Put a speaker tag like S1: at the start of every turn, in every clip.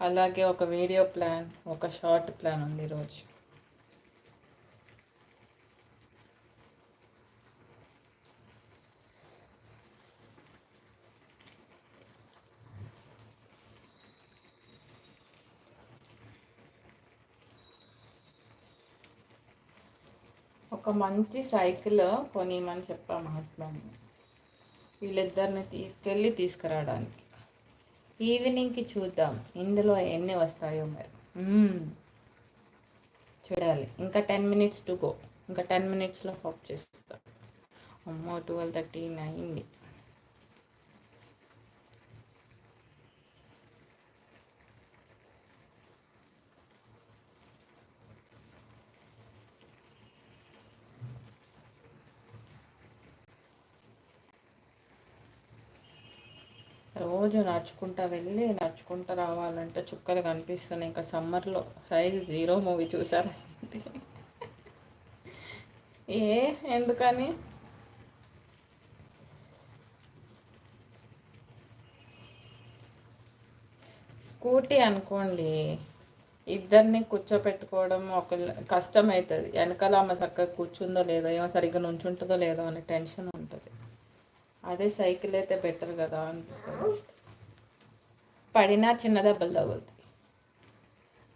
S1: అలాగే ఒక video plan ఒక షార్ట్ ప్లాన్ ఉంది ఈరోజు. ఒక మంచి సైకిల్ కొనిమని చెప్పాము హస్బెండ్ వీళ్ళిద్దరిని తీసుకెళ్ళి తీసుకురావడానికి. ఈవినింగ్కి చూద్దాం. ఇందులో ఎన్ని వస్తాయో మరి. చూడాలి. ఇంకా టెన్ మినిట్స్ టు గో. ఇంకా టెన్ మినిట్స్లో ఆఫ్ చేస్తాం. అమ్మో ట్వెల్వ్ థర్టీ అయింది రోజు నడుచుకుంటా వెళ్ళి నడుచుకుంటా రావాలంటే చుక్కలు కనిపిస్తున్నాయి. ఇంకా సమ్మర్లో సైజ్ జీరో మూవీ చూసారా? ఏ? ఎందుకని? స్కూటీ అనుకోండి ఇద్దరిని కూర్చోపెట్టుకోవడం ఒక కష్టం అవుతుంది. వెనకాల ఆమె చక్కగా కూర్చుందో లేదో ఏమో సరిగ్గా నుంచుంటుందో లేదో అనే టెన్షన్ ఉంటుంది. అదే సైకిల్ అయితే బెటర్ కదా అనిపిస్తుంది. పడినా చిన్న దెబ్బలు తగులుతాయి.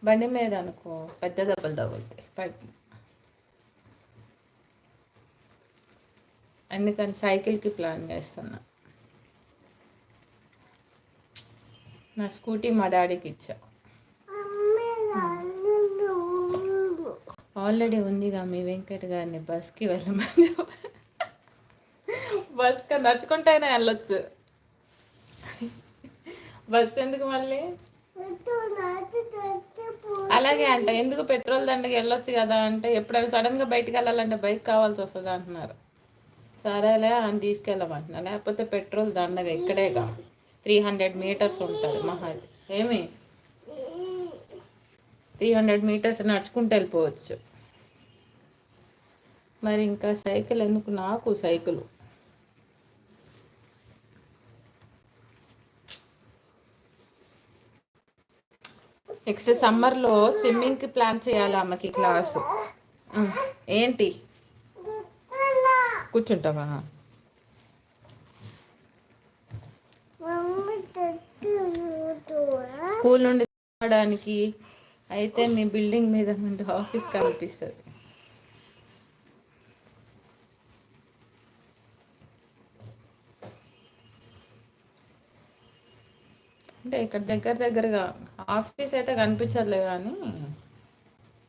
S1: బండి మీద అనుకో పెద్ద దెబ్బలు తగులుతాయి పడి అందుకని సైకిల్కి ప్లాన్ చేస్తున్నా. నా స్కూటీ మా డాడీకి ఇచ్చా. ఆల్రెడీ ఉందిగా మీ వెంకట్ గారిని బస్కి వెళ్ళమని బస్ కా నడుచుకుంటేనే వెళ్ళొచ్చు. బస్ ఎందుకు మళ్ళీ? అలాగే అంట ఎందుకు పెట్రోల్ దండకి వెళ్ళొచ్చు కదా అంటే ఎప్పుడైనా సడన్గా బయటికి వెళ్ళాలంటే బైక్ కావాల్సి వస్తుంది అంటున్నారు. సరేలే అని తీసుకెళ్ళమంటున్నా లేకపోతే పెట్రోల్ దండగా ఇక్కడేగా త్రీ హండ్రెడ్ మీటర్స్ ఉంటుంది మహా. ఏమి? త్రీ హండ్రెడ్ మీటర్స్ నడుచుకుంటూ వెళ్ళిపోవచ్చు. మరి ఇంకా సైకిల్ ఎందుకు? నాకు సైకిల్. నెక్స్ట్ సమ్మర్లో స్విమ్మింగ్కి ప్లాన్ చేయాలి అమ్మకి క్లాసు ఏంటి? కూర్చుంటావా? స్కూల్ నుండి రావడానికి అయితే మీ బిల్డింగ్ మీద నుండి ఆఫీస్ కనిపిస్తుంది. అంటే ఇక్కడ దగ్గర దగ్గరగా ఆఫీస్ అయితే కనిపించట్లే కానీ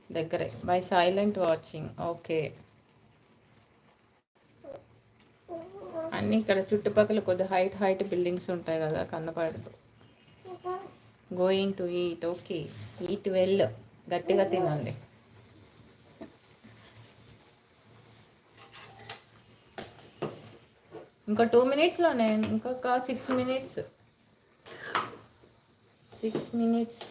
S1: దగ్గరే బై సైలెంట్ వాచింగ్ ఓకే. అన్నీ ఇక్కడ చుట్టుపక్కల కొద్ది హైట్ హైట్ బిల్డింగ్స్ ఉంటాయి కదా కన్నపడదు going to eat okay. Eat well గట్టిగా తినండి. ఇంకా టూ మినిట్స్లోనే ఇంకొక సిక్స్ మినిట్స్ సిక్స్ మినిట్స్